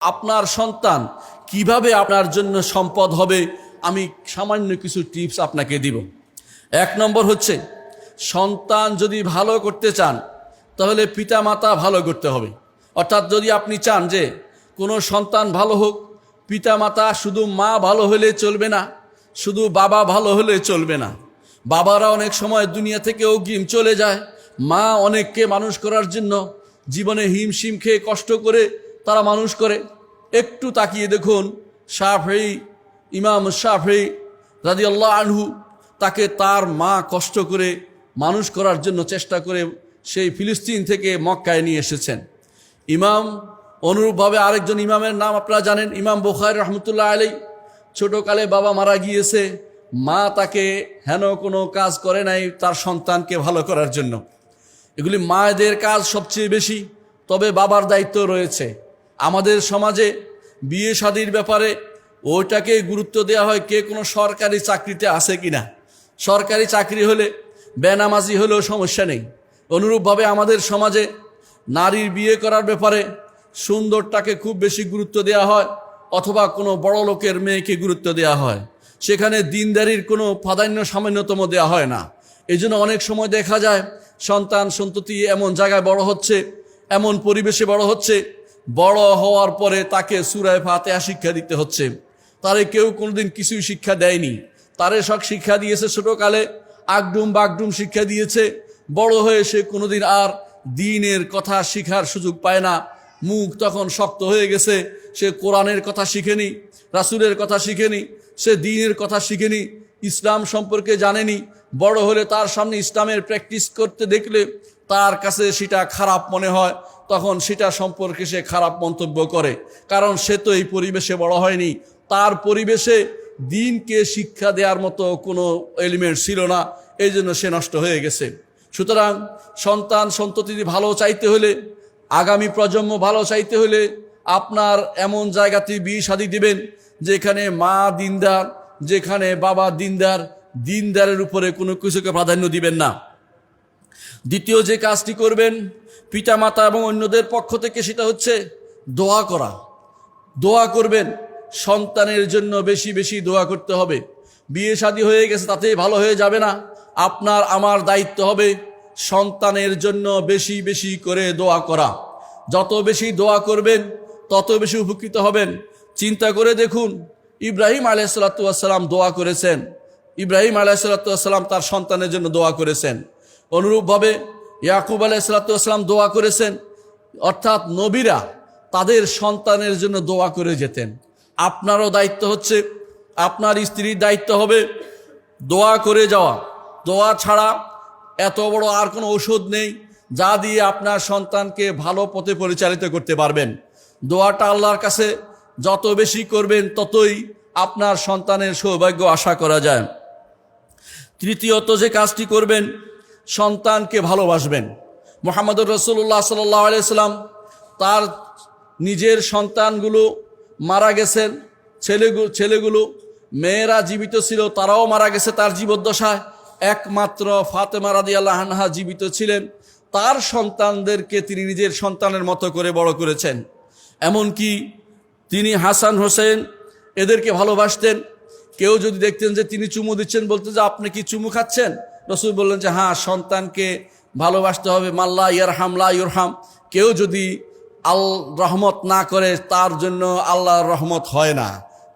আপনার সন্তান কীভাবে আপনার জন্য সম্পদ হবে, আমি সামান্য কিছু টিপস আপনাকে দিব। এক নম্বর হচ্ছে, সন্তান যদি ভালো করতে চান, তাহলে পিতামাতা ভালো করতে হবে। অর্থাৎ যদি আপনি চান যে, কোনো সন্তান ভালো হোক, পিতামাতা শুধু মা ভালো হলে চলবে না, শুধু বাবা ভালো হলে চলবে না। বাবারা অনেক সময় দুনিয়া থেকে অগ্রিম চলে যায়, মা অনেককে মানুষ করার জন্য জীবনে হিমশিম খেয়ে কষ্ট করে তারা মানুষ করে। একটু তাকিয়ে দেখুন শাফি ইমাম শাফি রাজি আল্লাহ আনহু তাকে তার মা কষ্ট করে মানুষ করার জন্য চেষ্টা করে সেই ফিলিস্তিন থেকে মক্কায় নিয়ে এসেছেন। ইমাম, অনুরূপভাবে আরেকজন ইমামের নাম আপনারা জানেন, ইমাম বুখার রহমতুল্লাহ আলী ছোটোকালে বাবা মারা গিয়েছে, মা তাকে হেন কোনো কাজ করে নাই তার সন্তানকে ভালো করার জন্য। এগুলি মায়েদের কাজ সবচেয়ে বেশি, তবে বাবার দায়িত্ব রয়েছে। আমাদের সমাজে বিয়ে শাদির ব্যাপারে ওইটাকে গুরুত্ব দেওয়া হয় কে কোনো সরকারি চাকরিতে আছে কিনা। সরকারি চাকরি হলে বেনামাজি হলেও সমস্যা নেই। অনুরূপভাবে আমাদের সমাজে নারীর বিয়ে করার ব্যাপারে সুন্দরটাকে খুব বেশি গুরুত্ব দেওয়া হয় অথবা কোনো বড় লোকের মেয়েকে গুরুত্ব দেওয়া হয়। সেখানে দিনদারির কোনো প্রাধান্য সামান্যতম দেওয়া হয় না। এই অনেক সময় দেখা যায়, সন্তান সন্ততি এমন জায়গায় বড় হচ্ছে, এমন পরিবেশে বড় হচ্ছে বড় হওয়ার পরে তাকে সুরায় ফাতেহা শিক্ষা দিতে হচ্ছে। তারে কেউ কোনোদিন কিছুই শিক্ষা দেয়নি। তারে সব শিক্ষা দিয়েছে ছোটকালে, আগডুম বাগডুম শিক্ষা দিয়েছে। বড় হয়ে সে কোনোদিন আর দিনের কথা শিখার সুযোগ পায় না। মুখ তখন শক্ত হয়ে গেছে। সে কোরআনের কথা শিখেনি, রাসুলের কথা শিখেনি, সে দিনের কথা শিখেনি, ইসলাম সম্পর্কে জানেনি। বড় হলে তার সামনে ইসলামের প্র্যাকটিস করতে দেখলে তার কাছে সেটা খারাপ মনে হয়। তখন সেটা সম্পর্কে সে খারাপ মন্তব্য করে। কারণ সে তো এই পরিবেশে বড় হয়নি। তার পরিবেশে দিনকে শিক্ষা দেওয়ার মতো কোনো এলিমেন্ট ছিল না। এই জন্য সে নষ্ট হয়ে গেছে। সুতরাং সন্তান সন্ততি ভালো চাইতে হলে, আগামী প্রজন্ম ভালো চাইতে হলে আপনার এমন জায়গাতে বিয়ে শাদি দিবেন, যেখানে মা দিনদার, যেখানে বাবা দিনদার, দিনদারের উপরে কোনো কিছুকে প্রাধান্য দিবেন না। দ্বিতীয় যে কাজটি করবেন পিতামাতা এবং অন্যদের পক্ষ থেকে সেটা হচ্ছে দোয়া করা। দোয়া করবেন, সন্তানের জন্য বেশি বেশি দোয়া করতে হবে। বিয়ে শাদী হয়ে গেছে তাতেই ভালো হয়ে যাবে না। আপনার, আমার দায়িত্ব হবে সন্তানের জন্য বেশি বেশি করে দোয়া করা। যত বেশি দোয়া করবেন, তত বেশি উপকৃত হবেন। চিন্তা করে দেখুন, ইব্রাহিম আলাইসাল্লাম দোয়া করেছেন। ইব্রাহিম আলাইসাল্লাম তার সন্তানের জন্য দোয়া করেছেন। অনুরূপভাবে ইয়াকুব আলাইসাল্লাম দোয়া করেছেন। অর্থাৎ নবীরা তাদের সন্তানের জন্য দোয়া করে যেতেন। আপনারও দায়িত্ব হচ্ছে, আপনার স্ত্রীর দায়িত্ব হবে দোয়া করে যাওয়া। দোয়া ছাড়া এত বড় আর কোনো ওষুধ নেই যা দিয়ে আপনার সন্তানকে ভালো পথে পরিচালিত করতে পারবেন। দোয়াটা আল্লাহর কাছে যত বেশি করবেন ততই আপনার সন্তানের সৌভাগ্য আশা করা যায়। তৃতীয়ত যে কাজটি করবেন সন্তানকে ভালোবাসবেন। মোহাম্মদুর রসুল্লাহ সাল্লাহ আলিয়াল্লাম তার নিজের সন্তানগুলো মারা গেছেন ছেলেগুলো ছেলেগুলো, মেয়েরা জীবিত ছিল, তারাও মারা গেছে তার জীবদ্দশায়। একমাত্র ফাতেমা রাদি আল্লাহানহা জীবিত ছিলেন। তার সন্তানদেরকে তিনি নিজের সন্তানের মতো করে বড় করেছেন। এমনকি তিনি হাসান হোসেন এদেরকে ভালোবাসতেন। কেউ যদি দেখতেন যে তিনি চুমু দিচ্ছেন বলতে যে, আপনি কি চুমু খাচ্ছেন? রসুল বললেন যে হ্যাঁ সন্তানকে ভালোবাসতে হবে। মাল্লা ইয়ার হামলা হাম কেউ যদি আল রহমত না করে, তার জন্য আল্লাহর রহমত হয় না।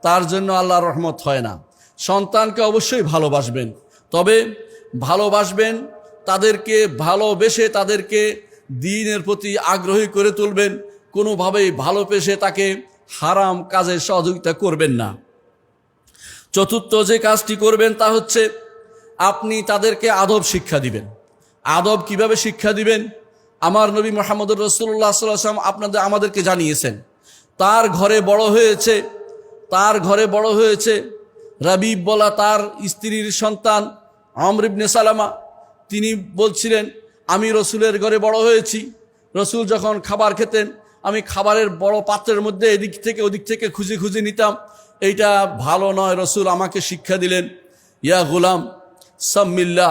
তার জন্য আল্লাহর রহমত হয় না। সন্তানকে অবশ্যই ভালোবাসবেন। তবে ভালোবাসবেন, তাদেরকে ভালোবেসে তাদেরকে দিনের প্রতি আগ্রহী করে তুলবেন। কোনোভাবেই ভালোবেসে তাকে হারাম কাজে সহযোগিতা করবেন না। চতুর্থ যে কাজটি করবেন তা হচ্ছে আপনি তাদেরকে আদব শিক্ষা দিবেন। আদব কীভাবে শিক্ষা দিবেন? আমার নবী মোহাম্মদুর রসুল্লাহ সাল্লাম আপনাদের, আমাদেরকে জানিয়েছেন। তার ঘরে বড় হয়েছে, তার ঘরে বড় হয়েছে রাবিব বলা তার স্ত্রীর সন্তান আমরিবনে সালামা। তিনি বলছিলেন, আমি রসুলের ঘরে বড় হয়েছি। রসুল যখন খাবার খেতেন, আমি খাবারের বড় পাত্রের মধ্যে এদিক থেকে ওদিক থেকে খুঁজে খুঁজে নিতাম। এইটা ভালো নয়, রসুল আমাকে শিক্ষা দিলেন। ইয়া গোলাম সাম্মিল্লা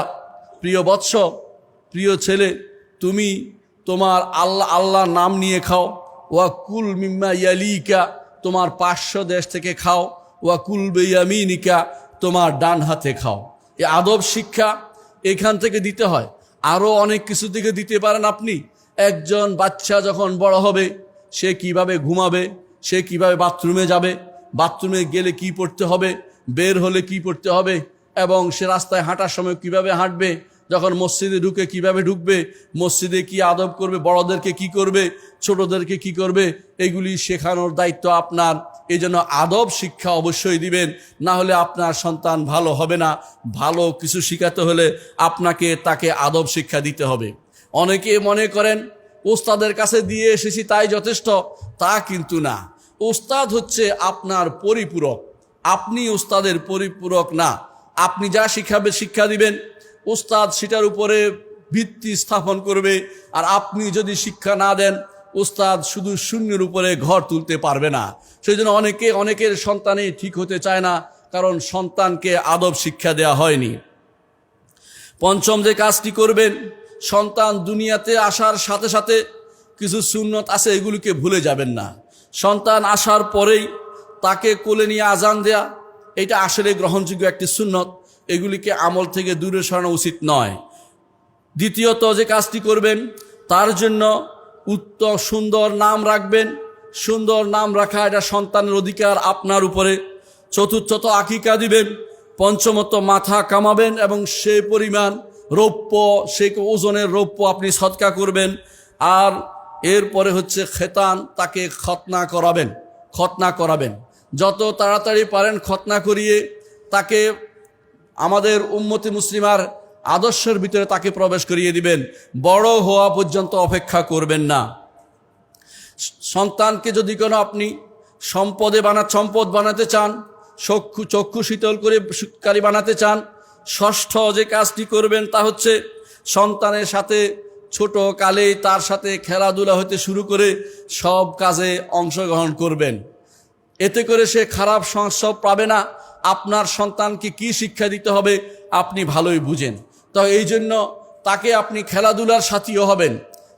প্রিয় বৎস, প্রিয় ছেলে, তুমি তোমার আল্লাহ আল্লাহ নাম নিয়ে খাও। ওয়া কুল মিম্মা ইয়ালিকা, তোমার পাঁচশো দেশ থেকে খাও। ওয়া কুল বেয়ামিনিকা, তোমার ডান হাতে খাও। এই আদব শিক্ষা এখান থেকে দিতে হয়। আরও অনেক কিছু থেকে দিতে পারেন আপনি। একজন বাচ্চা যখন বড় হবে, সে কীভাবে ঘুমাবে? সে কীভাবে বাথরুমে যাবে? বাথরুমে গেলে কি পড়তে হবে? বের হলে কি পড়তে হবে? এবং সে রাস্তায় হাঁটার সময় কীভাবে হাঁটবে, যখন মসজিদে ঢুকে কীভাবে ঢুকবে, মসজিদে কি আদব করবে, বড়দেরকে কি করবে, ছোটদেরকে কি করবে, এগুলি শেখানোর দায়িত্ব আপনার। এই জন্য আদব শিক্ষা অবশ্যই দিবেন, না হলে আপনার সন্তান ভালো হবে না। ভালো কিছু শিখাতে হলে আপনাকে তাকে আদব শিক্ষা দিতে হবে। অনেকে মনে করেন, ওস্তাদের কাছে দিয়ে এসেছি তাই যথেষ্ট। তা কিন্তু না। ওস্তাদ হচ্ছে আপনার পরিপূরক। আপনি ওস্তাদের পরিপূরক না। আপনি যা শিখাবে শিক্ষা দিবেন ওস্তাদ সেটার উপরে ভিত্তি স্থাপন করবে। আর আপনি যদি শিক্ষা না দেন ওস্তাদ শুধু শূন্যের উপরে ঘর তুলতে পারবে না। সেই জন্য অনেকে, অনেকের সন্তানই ঠিক হতে চায় না, কারণ সন্তানকে আদব শিক্ষা দেওয়া হয়নি। পঞ্চম যে কাজটি করবেন, সন্তান দুনিয়াতে আসার সাথে সাথে কিছু সুন্নত আছে, এগুলিকে ভুলে যাবেন না। সন্তান আসার পরেই তাকে কোলে নিয়ে আজান দেয়া এটা আসলে গ্রহণযোগ্য একটি সুন্নত। এগুলিকে আমল থেকে দূরে সরানো উচিত নয়। দ্বিতীয়ত, যে কাজটি করবেন, তার জন্য উত্তম সুন্দর নাম রাখবেন। সুন্দর নাম রাখা এটা সন্তানের অধিকার আপনার উপরে। চতুর্থত, আকিকা দিবেন। পঞ্চমত, মাথা কামাবেন এবং সে পরিমাণ রৌপ্য, সে ওজনের রৌপ্য আপনি সৎকা করবেন। আর এরপরে হচ্ছে খেতান, তাকে খতনা করাবেন খতনা করাবেন। যত তাড়াতাড়ি পারেন খতনা করিয়ে তাকে আমাদের উম্মতি মুসলিমার আদর্শের ভিতরে তাকে প্রবেশ করিয়ে দিবেন। বড় হওয়া পর্যন্ত অপেক্ষা করবেন না। সন্তানকে যদি কোনো আপনি সম্পদে বানা, সম্পদ বানাতে চান, চক্ষু চক্ষু শীতল করে সুৎকারী বানাতে চান, ষষ্ঠ যে কাজটি করবেন তা হচ্ছে সন্তানের সাথে ছোট কালেই তার সাথে খেলাধুলা হতে শুরু করে সব কাজে অংশগ্রহণ করবেন। এতে করে সে খারাপ সংস্রব পাবে না। আপনার সন্তানকে কি শিক্ষা দিতে হবে, আপনি ভালোই বুঝেন। তো এই জন্য তাকে আপনি খেলাধুলার সাথীও হবেন।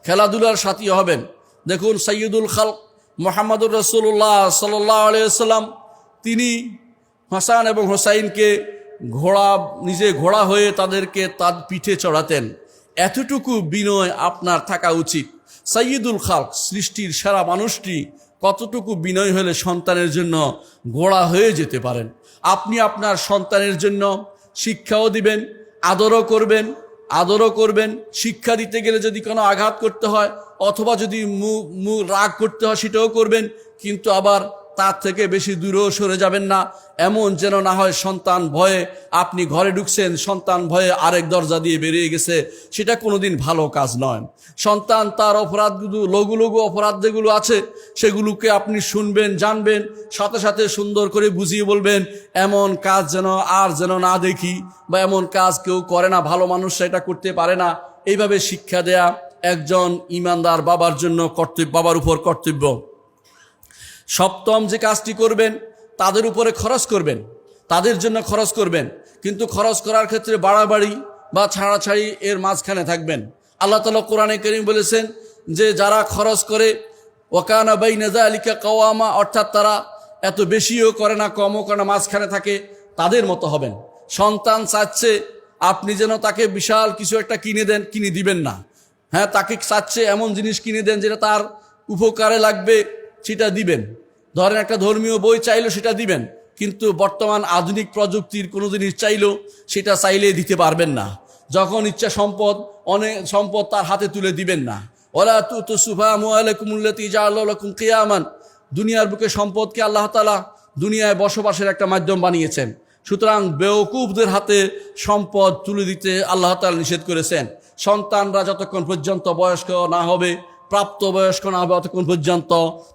খেলাধুলার সাথীও হবেন। দেখুন সৈয়দুল খাল মোহাম্মদুর রসুল্লাহ সাল্লাম তিনি হাসান এবং হোসাইনকে ঘোড়া, নিজে ঘোড়া হয়ে তাদেরকে তার পিঠে চড়াতেন। এতটুকু বিনয় আপনার থাকা উচিত। সৈয়দুল খালক, সৃষ্টির সেরা মানুষটি কতটুকু বিনয় হলে সন্তানের জন্য গোড়া হয়ে যেতে পারেন? আপনি আপনার সন্তানের জন্য শিক্ষাও দিবেন, আদরও করবেন আদরও করবেন। শিক্ষা দিতে গেলে যদি কোনো আঘাত করতে হয়, অথবা যদি রাগ করতে হয়, সেটাও করবেন। কিন্তু আবার তার থেকে বেশি দূরেও সরে যাবেন না। এমন যেন না হয় সন্তান ভয়ে আপনি ঘরে ঢুকছেন, সন্তান ভয়ে আরেক দরজা দিয়ে বেরিয়ে গেছে। সেটা কোনোদিন ভালো কাজ নয়। সন্তান তার অপরাধগুলো, লঘু লঘু অপরাধ যেগুলো আছে, সেগুলোকে আপনি শুনবেন, জানবেন, সাথে সাথে সুন্দর করে বুঝিয়ে বলবেন, এমন কাজ যেন আর যেন না দেখি বা এমন কাজ কেউ করে না, ভালো মানুষ সেটা করতে পারে না। এইভাবে শিক্ষা দেয়া একজন ইমানদার বাবার জন্য কর্তব্য, বাবার উপর কর্তব্য। সপ্তম যে কাজটি করবেন, তাদের উপরে খরচ করবেন, তাদের জন্য খরচ করবেন, কিন্তু খরচ করার ক্ষেত্রে বাড়াবাড়ি বা ছাড়াছাড়ি এর মাঝখানে থাকবেন। আল্লাহ তালা কোরআনে করিম বলেছেন যে, যারা খরচ করে ওকানা বাই নেজা আলিকা কওয়ামা, অর্থাৎ তারা এত বেশিও করে না, কমও করে না, মাঝখানে থাকে, তাদের মতো হবেন। সন্তান চাচ্ছে, আপনি যেন তাকে বিশাল কিছু একটা কিনে দেন, কিনে দিবেন না। হ্যাঁ তাকে চাচ্ছে এমন জিনিস কিনে দেন যেটা তার উপকারে লাগবে সেটা দিবেন। ধরেন একটা ধর্মীয় বই চাইলো, সেটা দিবেন। কিন্তু বর্তমান আধুনিক প্রযুক্তির কোনো জিনিস চাইলেও সেটা চাইলে দিতে পারবেন না। যখন ইচ্ছা সম্পদ অনেক সম্পদ তার হাতে তুলে দিবেন না। ওলা তু তো সুফা মুআলাকুমুল্লাতি জাআলাকুম কিয়ামান। দুনিয়ার বুকে সম্পদকে আল্লাহ তালা দুনিয়ায় বসবাসের একটা মাধ্যম বানিয়েছেন। সুতরাং বেওকুফদের হাতে সম্পদ তুলে দিতে আল্লাহ তালা নিষেধ করেছেন। সন্তানরা যতক্ষণ পর্যন্ত বয়স্ক না হবে প্রাপ্তবয়স্ক না হবে অতক্ষণ পর্যন্ত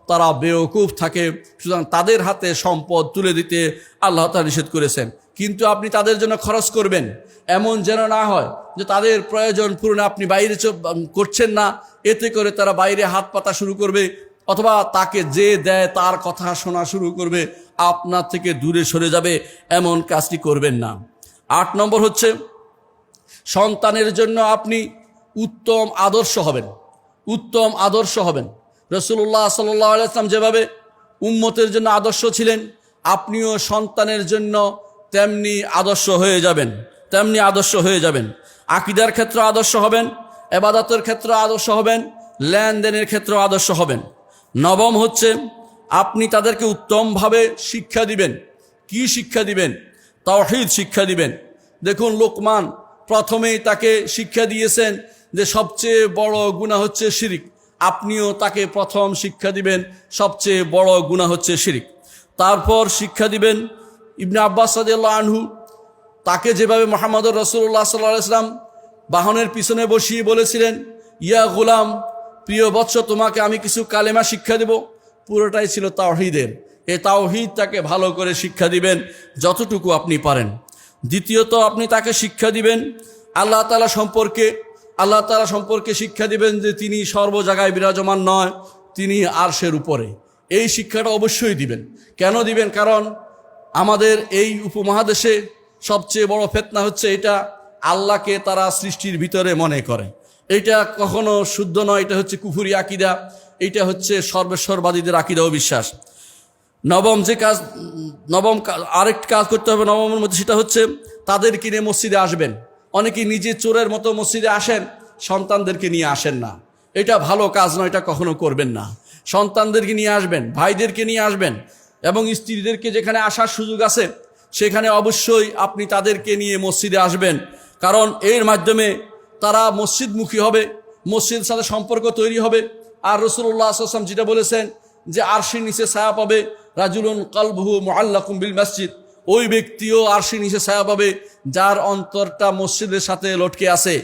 তারা বেওকুফ থাকে, সুতরাং তাদের হাতে সম্পদ তুলে দিতে আল্লাহ তালা নিষেধ করেছেন। কিন্তু আপনি তাদের জন্য খরচ করবেন। এমন যেন না হয় যে তাদের প্রয়োজন পূরণে আপনি বাইরে করছেন না, এতে করে তারা বাইরে হাত পাতা শুরু করবে, অথবা তাকে যে দেয় তার কথা শোনা শুরু করবে, আপনার থেকে দূরে সরে যাবে, এমন কাজটি করবেন না। আট নম্বর হচ্ছে, সন্তানের জন্য আপনি উত্তম আদর্শ হবেন। উত্তম আদর্শ হবেন। রসুল্লাহ সাল্লাহ আলাইসলাম যেভাবে উম্মতের জন্য আদর্শ ছিলেন, আপনিও সন্তানের জন্য তেমনি আদর্শ হয়ে যাবেন, তেমনি আদর্শ হয়ে যাবেন। আকিদার ক্ষেত্রে আদর্শ হবেন, এবাদতের ক্ষেত্রে আদর্শ হবেন, লেনদেনের ক্ষেত্রে আদর্শ হবেন। নবম হচ্ছে, আপনি তাদেরকে উত্তমভাবে শিক্ষা দিবেন। কি শিক্ষা দিবেন? তাওহিদ শিক্ষা দিবেন। দেখুন লোকমান প্রথমেই তাকে শিক্ষা দিয়েছেন যে সবচেয়ে বড় গুণা হচ্ছে শিরিক। আপনিও তাকে প্রথম শিক্ষা দিবেন, সবচেয়ে বড় গুণা হচ্ছে শিরিক। তারপর শিক্ষা দিবেন ইবনে আব্বাস আনহু, তাকে যেভাবে মোহাম্মদ রসুল্লাহ সাল্লাহ ইসলাম বাহনের পিছনে বসিয়ে বলেছিলেন, ইয়া গুলাম, প্রিয় বৎস, তোমাকে আমি কিছু কালেমা শিক্ষা দেব। পুরোটাই ছিল তাওহিদের। এ তাওহিদ তাকে ভালো করে শিক্ষা দিবেন যতটুকু আপনি পারেন। দ্বিতীয়ত, আপনি তাকে শিক্ষা দিবেন, আল্লাহ তালা সম্পর্কে আল্লাহ তালা সম্পর্কে শিক্ষা দিবেন যে তিনি সর্ব জায়গায় বিরাজমান নয়, তিনি আরশের উপরে। এই শিক্ষাটা অবশ্যই দিবেন। কেন দিবেন? কারণ আমাদের এই উপমহাদেশে সবচেয়ে বড় ফেতনা হচ্ছে এটা আল্লাহকে তারা সৃষ্টির ভিতরে মনে করে। এটা কখনো শুদ্ধ নয়, এটা হচ্ছে কুফুরি আকিদা, এটা হচ্ছে সর্বেশ্বরবাদীদের আকিদা ও বিশ্বাস। নবম যে কাজ, নবম কা- আরেকটি কাজ করতে হবে নবমের মধ্যে সেটা হচ্ছে তাদের কিনে মসজিদে আসবেন। অনেকেই নিজে চোরের মতো মসজিদে আসেন, সন্তানদেরকে নিয়ে আসেন না। এটা ভালো কাজ নয়, এটা কখনো করবেন না। সন্তানদেরকে নিয়ে আসবেন, ভাইদেরকে নিয়ে আসবেন এবং স্ত্রীদেরকে যেখানে আসার সুযোগ আছে, সেখানে অবশ্যই আপনি তাদেরকে নিয়ে মসজিদে আসবেন। কারণ এর মাধ্যমে তারা মসজিদমুখী হবে, মসজিদের সাথে সম্পর্ক তৈরি হবে। আর রসুল্লাহ আসলাম যেটা বলেছেন যে আরশির নিচে ছায়া পাবে, রাজুলুন কালবহু মোয়াল্লাকুম বিল মসজিদ। ওই ব্যক্তিও আরশির নিচে ছায়া পাবে, যার অন্তরটা মসজিদের সাথে লটকে আছে।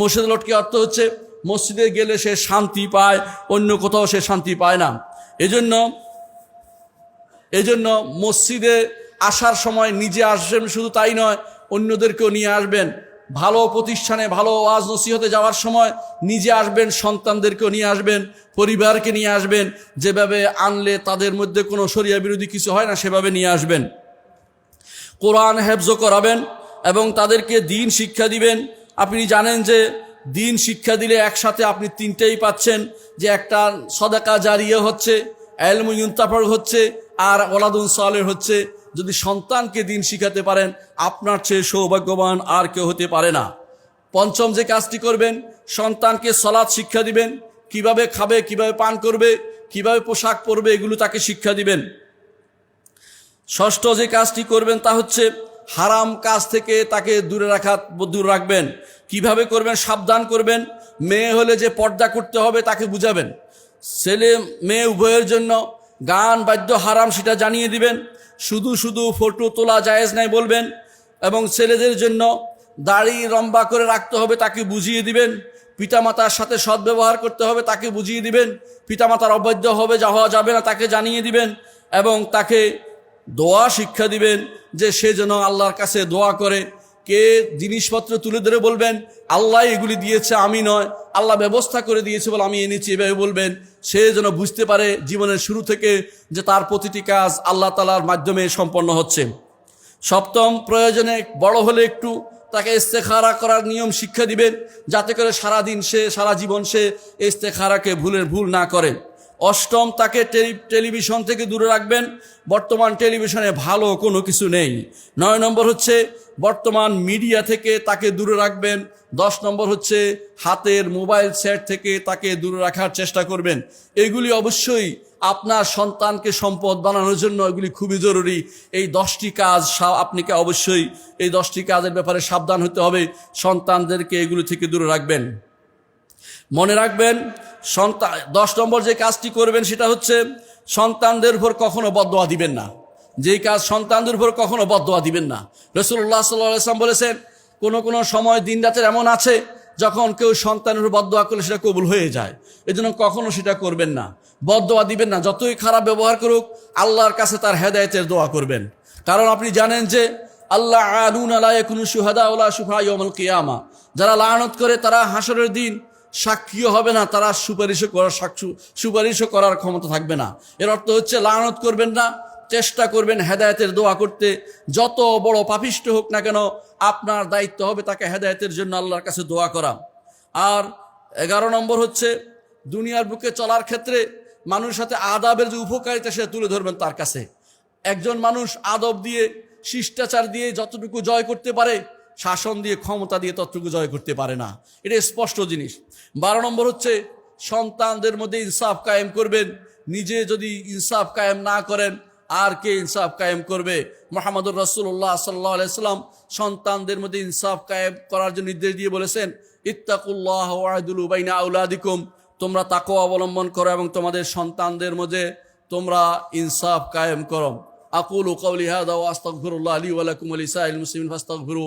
মসজিদে লটকে অর্থ হচ্ছে, মসজিদে গেলে সে শান্তি পায়, অন্য কোথাও সে শান্তি পায় না। এজন্য এজন্য মসজিদে আসার সময় নিজে আসবেন শুধু তাই নয়, অন্যদেরকেও নিয়ে আসবেন। ভালো প্রতিষ্ঠানে ভালো ওয়াজ নসিহতে যাওয়ার সময় নিজে আসবেন, সন্তানদেরকেও নিয়ে আসবেন, পরিবারকে নিয়ে আসবেন। যেভাবে আনলে তাদের মধ্যে কোনো সরিয়া বিরোধী কিছু হয় না, সেভাবে নিয়ে আসবেন। কোরআন হেফজ করাবেন এবং তাদেরকে দিন শিক্ষা দিবেন। আপনি জানেন যে দিন শিক্ষা দিলে একসাথে আপনি তিনটেই পাচ্ছেন, যে একটা সদাকা জারিয়ে হচ্ছে, এলম ইউন্তাফর হচ্ছে, আর ওলাদুন সালের হচ্ছে। যদি সন্তানকে দিন শিখাতে পারেন, আপনার চেয়ে সৌভাগ্যবান আর কেউ হতে পারে না। পঞ্চম যে কাজটি করবেন, সন্তানকে সলাৎ শিক্ষা দিবেন। কীভাবে খাবে, কীভাবে পান করবে, কীভাবে পোশাক পরবে, এগুলো তাকে শিক্ষা দিবেন। ষষ্ঠ যে কাজটি করবেন তা হচ্ছে হারাম কাজ থেকে তাকে দূরে রাখা, দূর রাখবেন। কীভাবে করবেন? সাবধান করবেন। মেয়ে হলে যে পর্দা করতে হবে তাকে বুঝাবেন। ছেলে মেয়ে উভয়ের জন্য গান, বাদ্য হারাম সেটা জানিয়ে দিবেন। শুধু শুধু ফটো তোলা জায়েজ নাই বলবেন। এবং ছেলেদের জন্য দাড়ি লম্বা করে রাখতে হবে তাকে বুঝিয়ে দিবেন। পিতামাতার সাথে সদ্ব্যবহার করতে হবে তাকে বুঝিয়ে দিবেন। পিতামাতার অবৈধ হবে যা হওয়া যাবে না তাকে জানিয়ে দিবেন। এবং তাকে দোয়া শিক্ষা দিবেন যে সে যেন আল্লাহর কাছে দোয়া করে। কে জিনিসপত্র তুলে ধরে বলবেন, আল্লাহ এগুলি দিয়েছে, আমি নয়। আল্লাহ ব্যবস্থা করে দিয়েছে বলে আমি এনেছি, এভাবে বলবেন। সে যেন বুঝতে পারে জীবনের শুরু থেকে যে তার প্রতিটি কাজ আল্লাহ তালার মাধ্যমে সম্পন্ন হচ্ছে। সপ্তম প্রয়োজনে বড় হলে একটু তাকে ইস্তেখারা করার নিয়ম শিক্ষা দিবেন, যাতে করে সারা দিন সে, সারা জীবন সে ইস্তেখারাকে ভুলের ভুল না করে। অষ্টম তাকে টেলি- টেলিভিশন থেকে দূরে রাখবেন। বর্তমান টেলিভিশনে ভালো কোনো কিছু নেই। নয় নম্বর হচ্ছে, বর্তমান মিডিয়া থেকে তাকে দূরে রাখবেন। দশ নম্বর হচ্ছে, হাতের মোবাইল সেট থেকে তাকে দূরে রাখার চেষ্টা করবেন। এগুলি অবশ্যই আপনার সন্তানকে সম্পদ বানানোর জন্য এগুলি খুবই জরুরি। এই দশটি কাজ আপনাকে অবশ্যই এই দশটি কাজের ব্যাপারে সাবধান হতে হবে। সন্তানদেরকে এগুলি থেকে দূরে রাখবেন। মনে রাখবেন সন্তান দশ নম্বর যে কাজটি করবেন সেটা হচ্ছে সন্তানদের উপর কখনো বদোয়া দিবেন না। যেই কাজ সন্তানদের উপর কখনো বদোয়া দিবেন না। রসুল্লাহ সাল্লাম বলেছেন, কোনো কোনো সময় দিন রাতের এমন আছে যখন কেউ সন্তানের উপর বদোয়া করলে সেটা কবুল হয়ে যায়। এই জন্য কখনো সেটা করবেন না। বদোয়া দিবেন না। যতই খারাপ ব্যবহার করুক, আল্লাহর কাছে তার হেদায়তের দোয়া করবেন। কারণ আপনি জানেন যে, আল্লাহ আলুন আলাহ কোনো সুহাদা ওলা সুফা ইয়মল কিয়ামা। যারা লায়নত করে তারা হাসরের দিন সাক্ষীও হবে না, তারা সুপারিশও করার সাক্ষী সুপারিশও করার ক্ষমতা থাকবে না। এর অর্থ হচ্ছে লায়নত করবেন না, চেষ্টা করবেন হেদায়তের দোয়া করতে। যত বড় পাপিষ্ট হোক না কেন, আপনার দায়িত্ব হবে তাকে হেদায়তের জন্য আল্লাহর কাছে দোয়া করা। আর এগারো নম্বর হচ্ছে, দুনিয়ার বুকে চলার ক্ষেত্রে মানুষের সাথে আদাবের যে উপকারিতা সেটা তুলে ধরবেন তার কাছে। একজন মানুষ আদব দিয়ে, শিষ্টাচার দিয়ে যতটুকু জয় করতে পারে শাসন দিয়ে, ক্ষমতা দিয়ে ততটুকু জয় করতে পারে না। এটা স্পষ্ট জিনিস। বারো নম্বর হচ্ছে, সন্তানদের মধ্যে ইনসাফ কায়েম করবেন। নিজে যদি ইনসাফ কায়েম না করেন, আর কে ইনসাফ কায়েম করবে? মোহাম্মদুর রসুল্লাহ সাল্লাহ আলাইসাল্লাম সন্তানদের মধ্যে ইনসাফ কায়েম করার জন্য নির্দেশ দিয়ে বলেছেন, ইত্তাকুল্লাহ ওয়াদুল উবাইনা আউলাদিকুম তোমরা তাকো অবলম্বন করো এবং তোমাদের সন্তানদের মধ্যে তোমরা ইনসাফ কায়েম করো। আকুল কৌলি হাদা ওয়াস্তাগফিরুল্লাহ আলী ওয়ালাকুম আলিসাইল মুসলিমিন ফাস্তাগফিরু।